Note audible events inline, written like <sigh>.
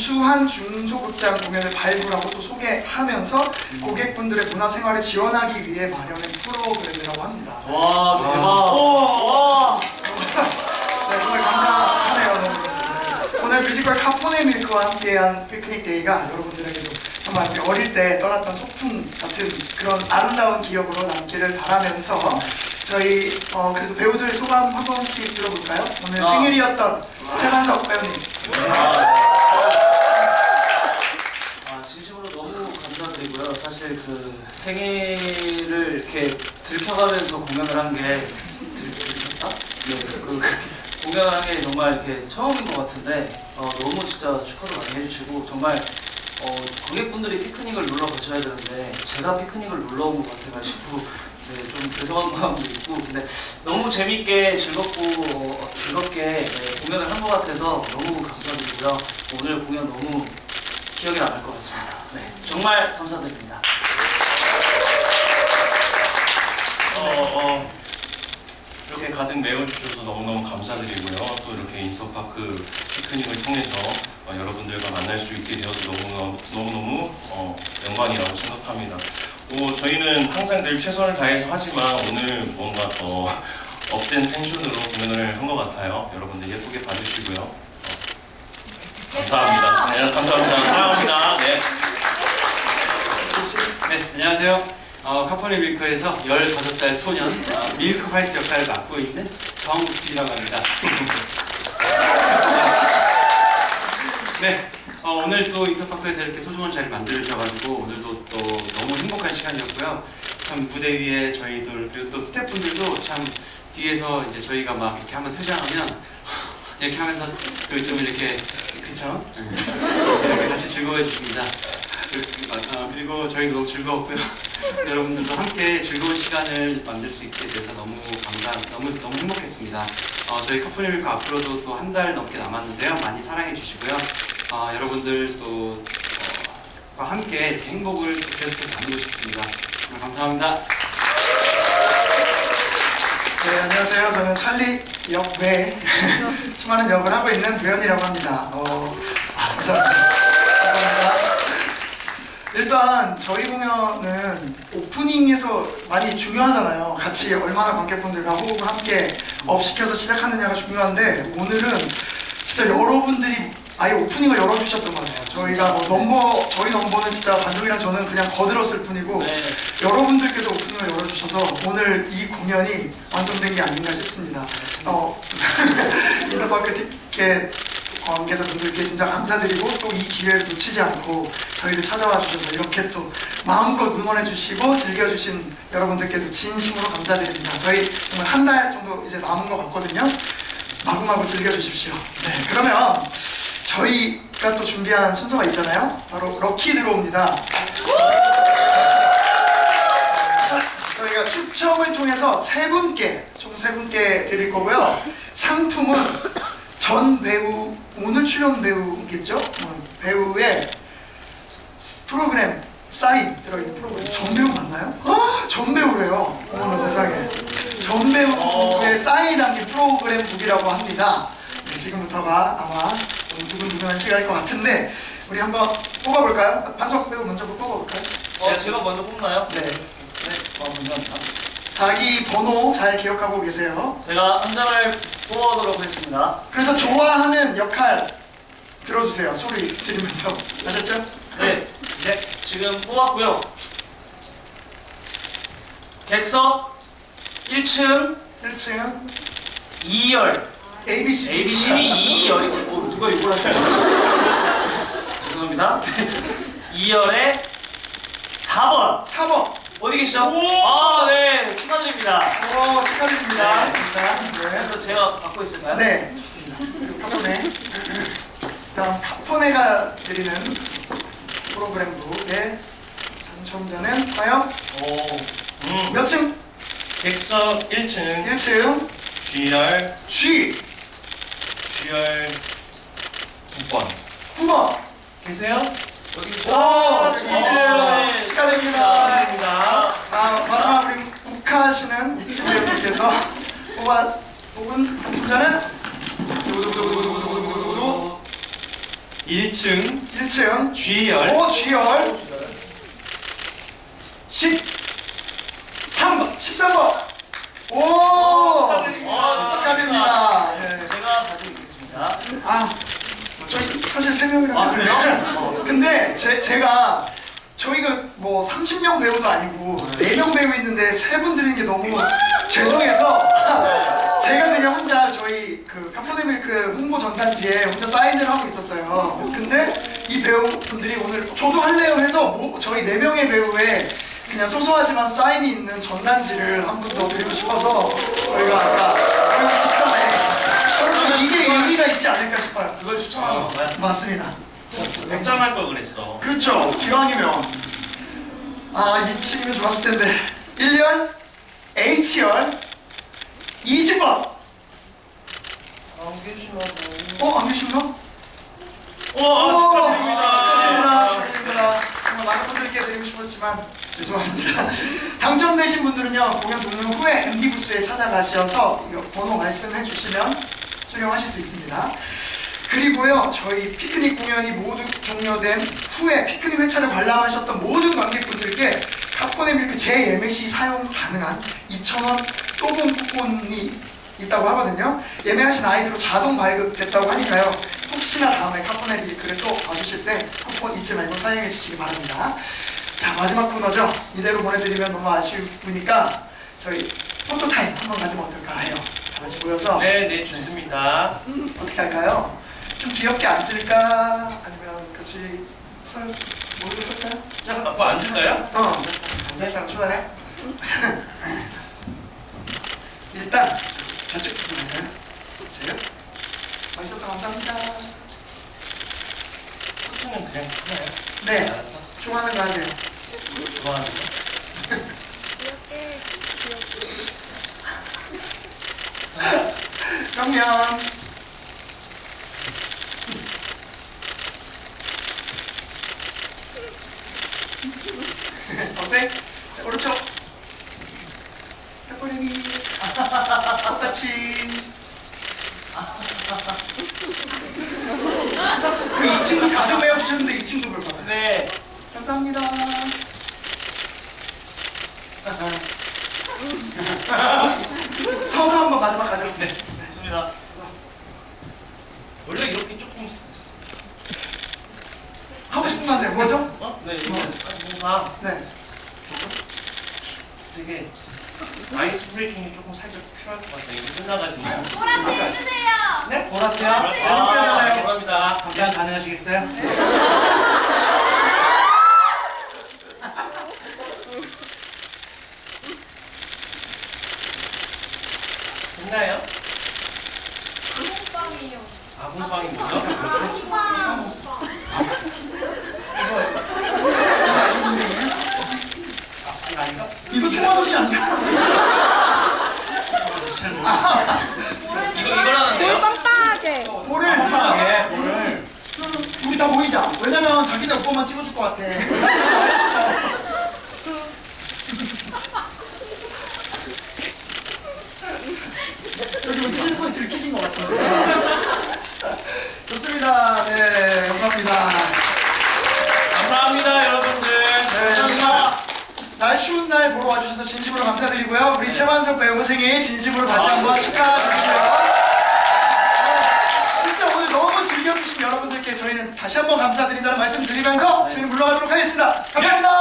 우수한 중소극장 공연을 발굴하고 또 소개하면서 고객분들의 문화생활을 지원하기 위해 마련한 프로그램이라고 합니다. 와 대박. 와. 네, 정말 감사하네요. 여러분들. 오늘 뮤지컬 카포네 밀크와 함께한 피크닉 데이가 여러분들에게도 정말 어릴 때 떠났던 소풍 같은 그런 아름다운 기억으로 남기를 바라면서 저희 어, 그래도 배우들 소감 한 번씩 들어볼까요? 오늘 아. 생일이었던 최만석 배우님. 아 진심으로 너무 감사드리고요. 사실 그 생일을 이렇게 들켜가면서 공연을 한 게 들켰다? 네. 그 공연을 한 게 정말 이렇게 처음인 것 같은데 어, 너무 진짜 축하도 많이 해주시고 정말 어, 고객분들이 피크닉을 놀러 가셔야 되는데 제가 피크닉을 놀러 온 것 같아가지고 네, 좀 죄송한 마음도 있고 근데 너무 재밌게 즐겁고 어, 즐겁게 네, 공연을 한 것 같아서 너무 감사드리고요. 오늘 공연 너무 기억에 남을 것 같습니다. 네, 정말 감사드립니다. 어, 어, 이렇게 가득 메워주셔서 너무너무 감사드리고요. 또 이렇게 인터파크 피크닉을 통해서 어, 여러분들과 만날 수 있게 되어서 너무너무, 너무너무 어, 영광이라고 생각합니다. 뭐, 저희는 항상 늘 최선을 다해서 하지만 오늘 뭔가 더 업된 텐션으로 공연을 한 것 같아요. 여러분들 예쁘게 봐주시고요. 어, 감사합니다. 네, 감사합니다. 사랑합니다. 네. 네 안녕하세요. 어, 카포네 밀크에서 15살 소년 어, 밀크 화이트 역할을 맡고 있는 정욱진이라고 합니다. <laughs> 네, 어, 오늘 또 인터파크에서 이렇게 소중한 자리를 만들어주셔가지고 오늘도 또 너무 행복한 시간이었고요. 참 무대 위에 저희들 그리고 또 스태프분들도 참 뒤에서 이제 저희가 막 이렇게 한번 퇴장하면 <laughs> 이렇게 하면서 그 좀 이렇게 그쵸? 이렇게 같이 즐거워해 주십니다. 그리고 저희도 너무 즐거웠고요. <laughs> 여러분들도 함께 즐거운 시간을 만들 수 있게 돼서 너무 감사, 너무 너무 행복했습니다. 어, 저희 카푸니밀크 앞으로도 또 한 달 넘게 남았는데요. 많이 사랑해 주시고요. 어, 여러분들 또 어, 와 함께 행복을 계속해서 나누고 싶습니다. 정말 감사합니다. 네, 안녕하세요. 저는 찰리 역 외에 <laughs> 수많은 역을 하고 있는 배현이라고 합니다. 어, 아, 감사합니다. 감사합니다. 일단 저희 공연은 오프닝에서 많이 중요하잖아요. 같이 얼마나 관객분들과 호흡을 함께 업시켜서 시작하느냐가 중요한데 오늘은 진짜 여러분들이 아예 오프닝을 열어주셨던 것 같아요. 저희가 뭐 넘버 저희 넘버는 진짜 반죽이랑 저는 그냥 거들었을 뿐이고 네, 여러분들께서 오픈을 열어주셔서 오늘 이 공연이 완성된 게 아닌가 싶습니다. 어, <laughs> 인터파크 티켓 관계자 분들께 진짜 감사드리고 또 이 기회를 놓치지 않고 저희를 찾아와 주셔서 이렇게 또 마음껏 응원해 주시고 즐겨주신 여러분들께도 진심으로 감사드립니다. 저희 정말 한 달 정도 이제 남은 것 같거든요. 마구마구 즐겨주십시오. 네, 그러면 저희가 또 준비한 순서가 있잖아요. 바로 럭키 들어옵니다. 저희가 추첨을 통해서 세 분께 총 세 분께 드릴 거고요. 상품은 전 배우 오늘 출연 배우겠죠? 어, 배우의 프로그램 사인 들어있는 프로그램 전 배우 맞나요? 아, 전 배우래요. 어머나 세상에 전 배우의 사인이 담긴 프로그램 북이라고 합니다. 네, 지금부터가 아마 좀 두근두근한 시간일 것 같은데 우리 한번 뽑아볼까요? 반석 배우 먼저 뽑아볼까요? 어, 제가 먼저 뽑나요? 네. 네, 어, 감사합니다. 자기 번호 잘 기억하고 계세요. 제가 한 장을 뽑아보도록 하겠습니다. 그래서 좋아하는 역할 들어주세요. 소리 지르면서 아셨죠? 네, 네. 지금 뽑았고요. 객석 1층 1층 2열 ABC. ABC 2열이고 어, 누가 이걸 하죠? <laughs> 죄송합니다. 2열에 4번 4번. 어디 계시죠? 아, 네, 축하드립니다. 오, 축하드립니다. 네. 네. 그래서 제가 갖고 있을까요? 네, 좋습니다. 그리고 카포네. 다음 카포네가 드리는 프로그램북의 당첨자는 과연 오, 음, 몇 층? 객석 1층 1층 GR G GR 9번 9번. 계세요? 여기 오, 네. 축하드립니다. 축하드립니다. 축하드립니다. 아, 마지막 우리 욱하시는 욱지배우님께서 뽑아 뽑은 당첨자는 누구누구누구누구누구누구 1층 1층. G열 오, G열. 13번 13번. 오! 축하드립니다. 축하드립니다. 네. 제가 가지고 있겠습니다. 아, 저희 사실 세 명이라고. 아, 그래요? <laughs> 근데 제, 제가 저희가 뭐 30명 배우도 아니고 4명 배우 있는데 세 분 드리는 게 너무 <laughs> 죄송해서 제가 그냥 혼자 저희 그 카포네밀크 홍보 전단지에 혼자 사인을 하고 있었어요. 근데 이 배우분들이 오늘 저도 할래요 해서 뭐 저희 4명의 배우에 그냥 소소하지만 사인이 있는 전단지를 한 분 더 드리고 싶어서 저희가 아까 저희가 내 여러분 이게 의미가 있지 않을까 싶어요. 그걸 추천하는 건가요? 맞습니다. 걱정할 걸 그랬어. 그렇죠. 기왕이면 아, 이 친구 좋았을 텐데. 1열, H열, 20번. 안 계시나 어, 안 계신가? 와 축하드립니다. 축하드립니다. 축하드립니다. 정말 많은 분들께 드리고 싶었지만 죄송합니다. <laughs> 당첨되신 분들은요 공연 종료 후에 MD 부스에 찾아가셔서 이거 번호 말씀해 주시면 수령하실 수 있습니다. 그리고요 저희 피크닉 공연이 모두 종료된 후에 피크닉 회차를 관람하셨던 모든 관객분들께 카포네 밀크 재예매 시 사용 가능한 2,000원 또봉 쿠폰이 있다고 하거든요. 예매하신 아이디로 자동 발급됐다고 하니까요. 혹시나 다음에 카포네 밀크를 또 봐주실 때 쿠폰 잊지 말고 사용해 주시기 바랍니다. 자 마지막 코너죠. 이대로 보내드리면 너무 아쉬우니까 저희 포토 타임 한번 가지면 어떨까 해요. 다 같이 모여서 네, 네 좋습니다. 어떻게 할까요? 좀 귀엽게 앉을까? 아니면 같이 설 모두 설까요? 아빠 앉을까요? 어, <laughs> 일단 좋아요. 일단 저쪽 부분을까요? 제요? 와주셔서 감사합니다. 포트는 그냥 하나요? 네, 알았어. 좋아하는 거 하세요. 좋아하는 거. 정면. <laughs> 어색. 자, 오른쪽. 탁구님이 <laughs> 똑같이. <laughs> 그 이 친구 가족 외워주셨는데 이 친구 볼 거예요. 네. 감사합니다. 서서 한번 마지막 가죠. 네. 좋습니다. 원래 이렇게 조금 하고 싶은 거 하세요. 뭐죠? 어? 네, 이거 뭔가 네. 되게 아이스 브레이킹이 조금 살짝 필요할 것 같아요. 이거 끝나가지고. 보라색 해주세요. 네 보라세요 아, 감사합니다. 감당 가능하시겠어요? 금빵이요. 아궁빵이 뭐죠? 금빵. 이거 아닌가? 이거 토마토씨 아니야? 이거 이거라는데요? 빵빵하게. 볼을 예 오늘 우리 다 모이자. 오빠만 찍어줄 것 같아. 여기 무슨 일본이 들키신 것 같은데. 좋습니다. 네, 감사합니다. 감사합니다, 여러분들. 네, 감사합니다. 날 추운 날 보러 와주셔서 진심으로 감사드리고요. 우리 최만석 배우 생일 진심으로 다시 한번 축하드리고요. 다시 한번 감사드린다는 말씀 드리면서 저희는 물러가도록 하겠습니다. 감사합니다.